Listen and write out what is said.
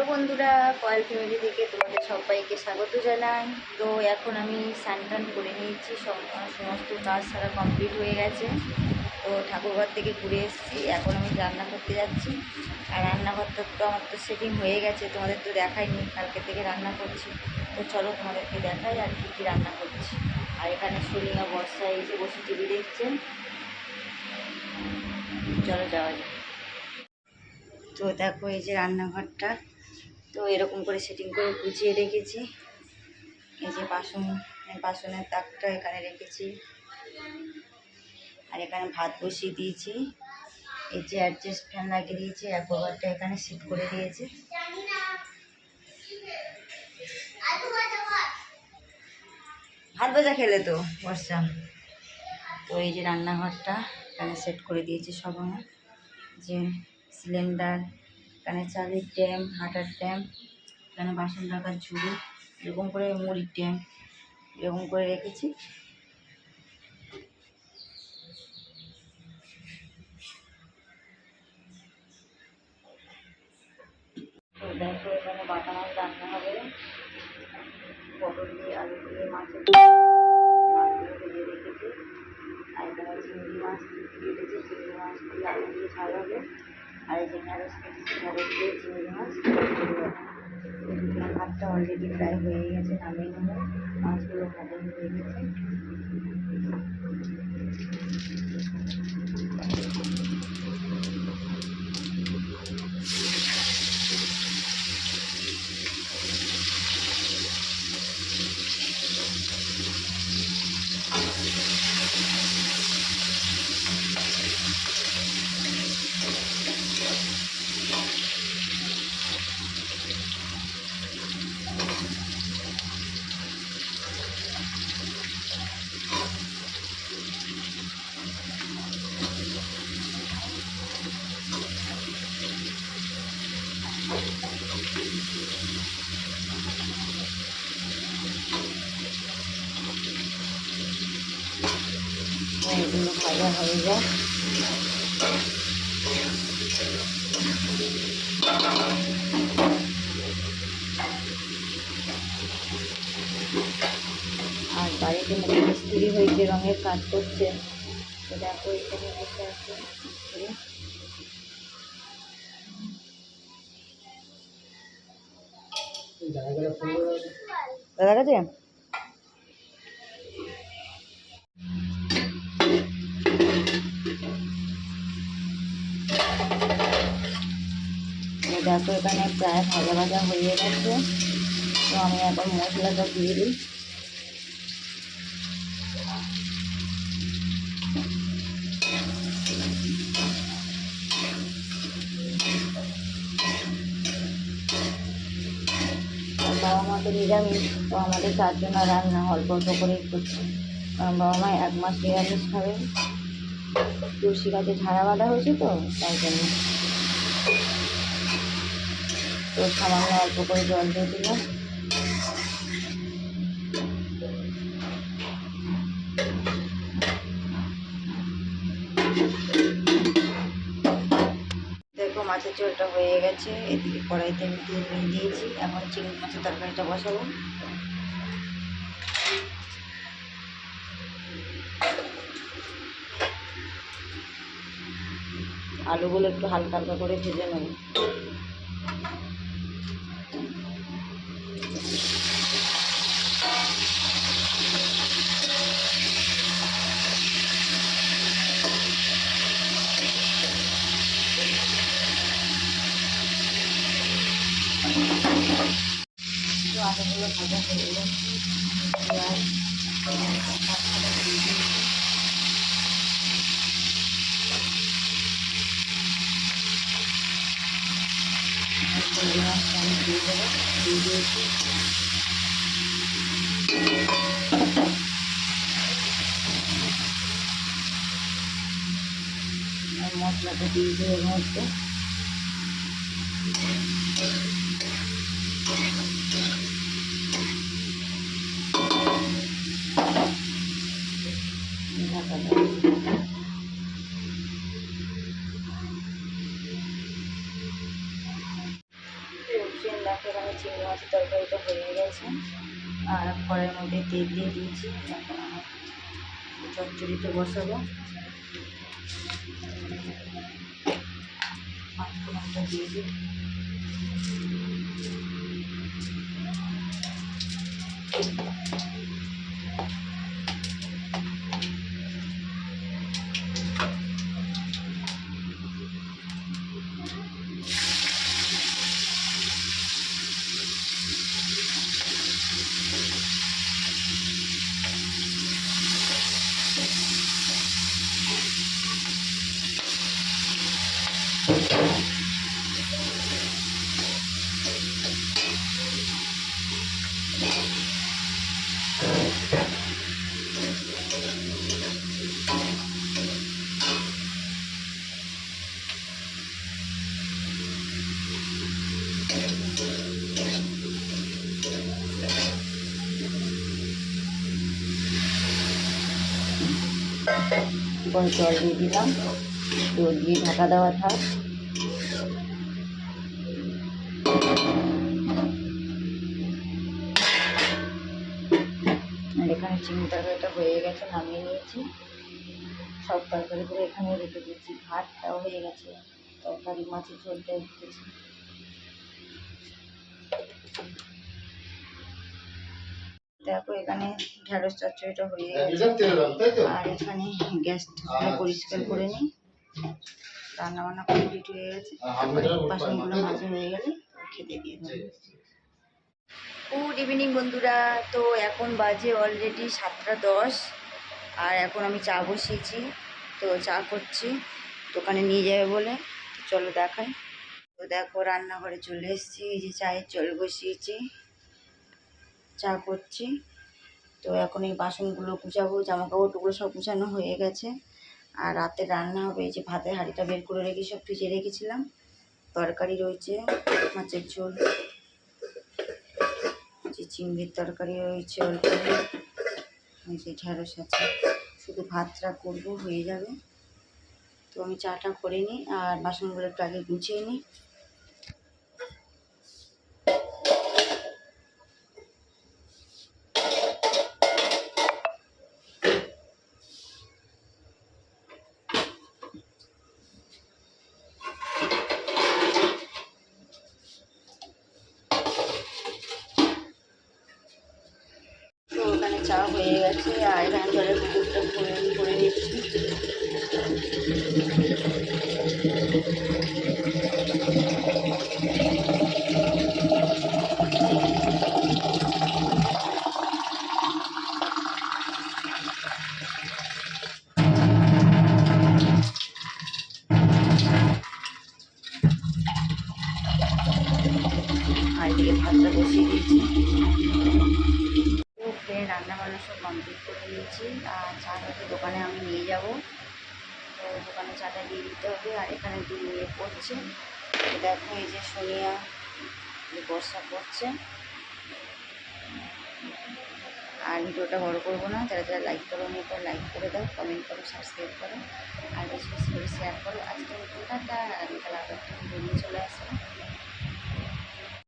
Hello বন্ধুরা, coil family থেকে তোমাদের সবাইকে স্বাগত জানাই। তো এখন আমি স্নান করে নিয়েছি সমস্ত কাজ সারা কমপ্লিট হয়ে গেছে। তো ঠাকুরঘর থেকে ঘুরে এসেছি, এখন আমি রান্না করতে যাচ্ছি। আর রান্নাঘরটা তো আমার তো সেটিং হয়ে গেছে, তোমাদের তো দেখাইনি, কালকে থেকে রান্না করছি। তো চলো তোমাদেরকে দেখাই আর কী কী রান্না করছি। আর এখানে সলিনা বর্ষা এসে বসে টিভি দেখছেন। চলো যাওয়া যাক। তো দেখো এই যে রান্নাঘরটা। তো এরকম করে সেটিং করে গুছিয়ে রেখেছি। এই যে বাসন, বাসনের তাকটা এখানে রেখেছি। আর এখানে ভাত বসিয়ে দিয়েছি। এই যে অ্যাডজাস্ট ফ্যান লাগিয়ে দিয়েছি অ্যাকোয়াগার্ডটা এখানে সিট করে দিয়েছি। ভাত ভাজা খেলে তো, বর্ষা। তো এই যে রান্নাঘরটা এখানে সেট করে দিয়েছি সব আমার। যে সিলিন্ডার এখানে চালের ড্যাম, হাঁটার ড্যাম, এখানে বাসন রাখার ঝুড়ি, এরকম করে মুড়ির ড্যাম, এরকম করে রেখেছি। দেখো এখানে বাটা মাছ রান্না হবে। পটল দিয়ে আলু দিয়ে মাছের এই যে দিয়ে চিংড়ি মাছ ভাতটা অলরেডি প্রায় হয়ে গেছে, নামিয়ে নেব। মাছগুলো হয়ে গেছে ভাজা হয়ে যায় আর বাড়িতে মধ্যে মিস্ত্রি হয়েছে রঙের কাজ করছে দেখো এখানে বসে আছে দাদা কাছে? দেখো, এখানে প্রায় ভাজা ভাজা হয়ে গেছে। তো আমি এখন মশলাটা দিয়ে দিই। বাবা মা তো নিরামিষ, তো আমাদের চারজন রান্না অল্প অল্প করেই করছি। কারণ বাবা মা এক মাস নিরামিষ খাবে। তুলসী গাছে ঝাড়া বাঁধা হয়েছে তো, তাই জন্য। তো সামান্য অল্প করে জল দিয়ে দিলাম। দেখো মাছের ঝোলটা হয়ে গেছে, এদিকে কড়াইতে আমি তেল দিয়ে দিয়েছি এখন চিংড়ি মাছের তরকারিটা বসাবো। আলুগুলো একটু হালকা হালকা করে ভেজে নেব। আলুগুলো ভাজা হয়ে গেছে পেঁয়াজ মাঝখানে দিয়ে দিয়েছি চিংড়ি মাছটা আমি দিয়ে দেবো দিয়ে দিয়েছি আর মশলাটা দিয়ে দেবো এর মধ্যে ঢাকা দেবো ফ্রেন্ড দেখো এখানে চিংড়ি মাছের তরকারিটা হয়ে গেছে আর কড়াইয়ের মধ্যে তেল দিয়ে দিয়েছি এখন চচ্চড়িতে বসাবো দিয়ে দিই এবার জল দিয়ে দিলাম। জল দিয়ে ঢাকা দেওয়া থাক। এখানে চিংড়ি তরকারিটা হয়ে গেছে, নামিয়ে নিয়েছি। সব তরকারিগুলো এখানে রেখে দিয়েছি। ভাতটাও হয়ে গেছে। তরকারি, মাছের ঝোলটা রেখেছি দেখো এখানে ঢেঁড়স চচ্চড়িটা হয়ে গেছে। আর এখানে গ্যাসটা পরিষ্কার করে নিই। রান্না বান্না কমপ্লিট হয়ে গেছে। বাসনগুলো মাঝে হয়ে গেলে খেতে দিয়ে দেবো। গুড ইভিনিং বন্ধুরা। তো এখন বাজে অলরেডি সাতটা দশ আর এখন আমি চা বসিয়েছি। তো চা করছি দোকানে নিয়ে যাবে বলে। চলো দেখাই। তো দেখো রান্নাঘরে চলে এসেছি। যে চায়ের জল বসিয়েছি। চা করছি। তো এখন এই বাসনগুলো গুছাবো জামা কাপড়গুলো সব গুছানো হয়ে গেছে। আর রাতে রান্না হবে, এই যে ভাতের হাঁড়িটা বের করে রেখে সব ফ্রিজে রেখেছিলাম। তরকারি রয়েছে, মাছের ঝোল, যে চিংড়ির তরকারি রয়েছে অল্প। যে ঢেঁড়স আছে, শুধু ভাতটা করব, হয়ে যাবে। তো আমি চাটা করে নিই, আর বাসনগুলো একটু আগে গুছিয়ে নিই। ভাতটা বসিয়ে দিয়েছি তো ফ্রেন্ড রান্না বান্না সব কমপ্লিট করে নিয়েছি। আর চাটাকে দোকানে আমি নিয়ে যাব। দোকানে চাটা দিয়ে দিতে হবে আর এখানে দুই মেয়ে পড়ছে। দেখো এই যে সোনিয়া বর্ষা পড়ছে। আর ভিডিওটা বড় করব না, যারা যারা লাইক করো নি তো লাইক করে দাও কমেন্ট করো সাবস্ক্রাইব করো, আর বেশি বেশি করে শেয়ার করো। আজকে টাটা, আর তাহলে আবার একটা ভিডিও নিয়ে চলে আসব।